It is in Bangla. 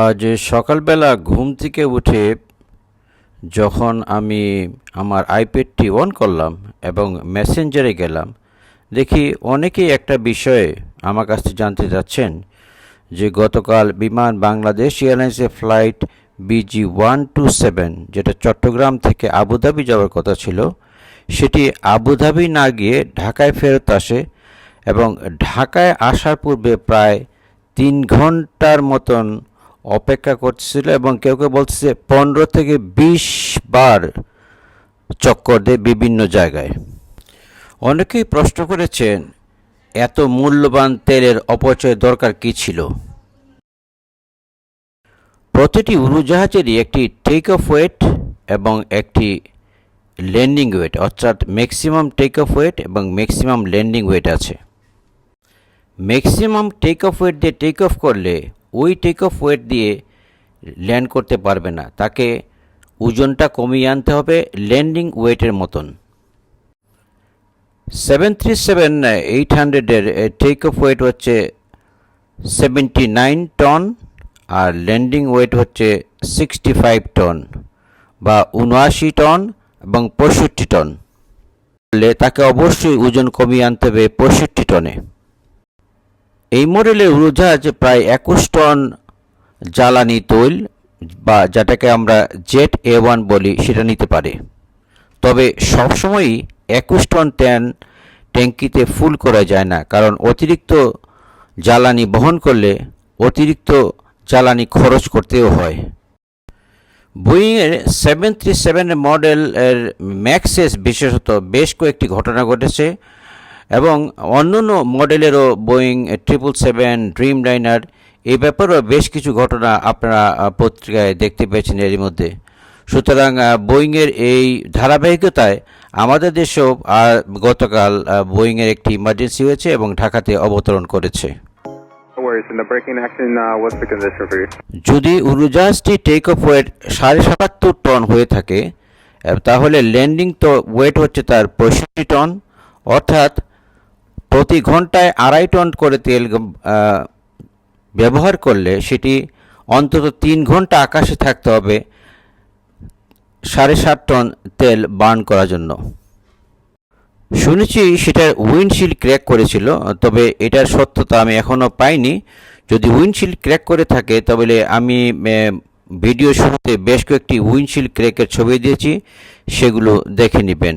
আজ সকালবেলা ঘুম থেকে উঠে যখন আমি আমার আইপ্যাডটি অন করলাম এবং মেসেঞ্জারে গেলাম, দেখি অনেকেই একটা বিষয়ে আমার কাছ থেকে জানতে চাচ্ছেন যে গতকাল বিমান বাংলাদেশ এয়ারলাইন্সের flight BG one two seven যেটা চট্টগ্রাম থেকে আবুধাবি যাওয়ার কথা ছিল, সেটি আবুধাবি না গিয়ে ঢাকায় ফেরত আসে এবং ঢাকায় আসার পূর্বে প্রায় তিন ঘণ্টার মতন অপেক্ষা করছিল এবং কেউ কেউ বলছে পনেরো থেকে বিশ বার চক্কর দেয় বিভিন্ন জায়গায়। অনেকেই প্রশ্ন করেছেন, এত মূল্যবান তেলের অপচয় দরকার কী ছিল? প্রতিটি উড়োজাহাজেরই একটি টেক অফ ওয়েট এবং একটি ল্যান্ডিং ওয়েট অর্থাৎ ম্যাক্সিমাম টেক অফ ওয়েট এবং ম্যাক্সিমাম ল্যান্ডিং ওয়েট আছে। ম্যাক্সিমাম টেক অফ ওয়েট দিয়ে টেক অফ করলে ওই টেক অফ ওয়েট দিয়ে ল্যান্ড করতে পারবে না। তাকে ওজনটা কমিয়ে আনতে হবে ল্যান্ডিং ওয়েটের মতন। সেভেন থ্রি সেভেন এইট হান্ড্রেডের টেক অফ ওয়েট হচ্ছে সেভেন্টি নাইন টন আর ল্যান্ডিং ওয়েট হচ্ছে সিক্সটি ফাইভ টন বা উনআশি টন এবং পঁয়ষট্টি টন তাকে অবশ্যই ওজন কমিয়ে আনতে হবে পঁয়ষট্টি টনে এই মডেলের উড়োজাহাজ প্রায় একুশ টন জ্বালানি তৈল বা যেটাকে আমরা জেট এ ওয়ান বলি, সেটা নিতে পারে। তবে সবসময়ই একুশ টন ট্যান ট্যাঙ্কিতে ফুল করা যায় না, কারণ অতিরিক্ত জ্বালানি বহন করলে অতিরিক্ত জ্বালানি খরচ করতেও হয়। বোয়িংয়ের সেভেন থ্রি সেভেন মডেলের ম্যাক্সেস বিশেষত বেশ কয়েকটি ঘটনা ঘটেছে। এবং অন্যান্য মডেলেরও Boeing triple seven dream liner এই ব্যাপারেও বেশ কিছু ঘটনা আপনারা পত্রিকায় দেখতে পেয়েছেন এরই মধ্যে সুতরাং বোয়িংয়ের এই ধারাবাহিকতায় আমাদের দেশেও আর গতকাল বোয়িংয়ের একটি ইমার্জেন্সি হয়েছে এবং ঢাকাতে অবতরণ করেছে uh? যদি উড়োজাহাজটি টেক অফ ওয়েট সাড়ে সাতাত্তর টন হয়ে থাকে তাহলে ল্যান্ডিং তো ওয়েট হচ্ছে তার পঁয়ষট্টি টন অর্থাৎ প্রতি ঘন্টায় আড়াই টন করে তেল ব্যবহার করলে সেটি অন্তত তিন ঘণ্টা আকাশে থাকতে হবে সাড়ে সাত টন তেল বার্ন করার জন্য। শুনেছি সেটার উইন্ডশিল্ড ক্র্যাক করেছিল, তবে এটার সত্যতা আমি এখনও পাইনি। যদি উইন্ডশিল্ড ক্র্যাক করে থাকে, তাহলে আমি ভিডিও শুরুতে বেশ কয়েকটি উইন্ডশিল্ড ক্র্যাকের ছবি দিয়েছি, সেগুলো দেখে নেবেন।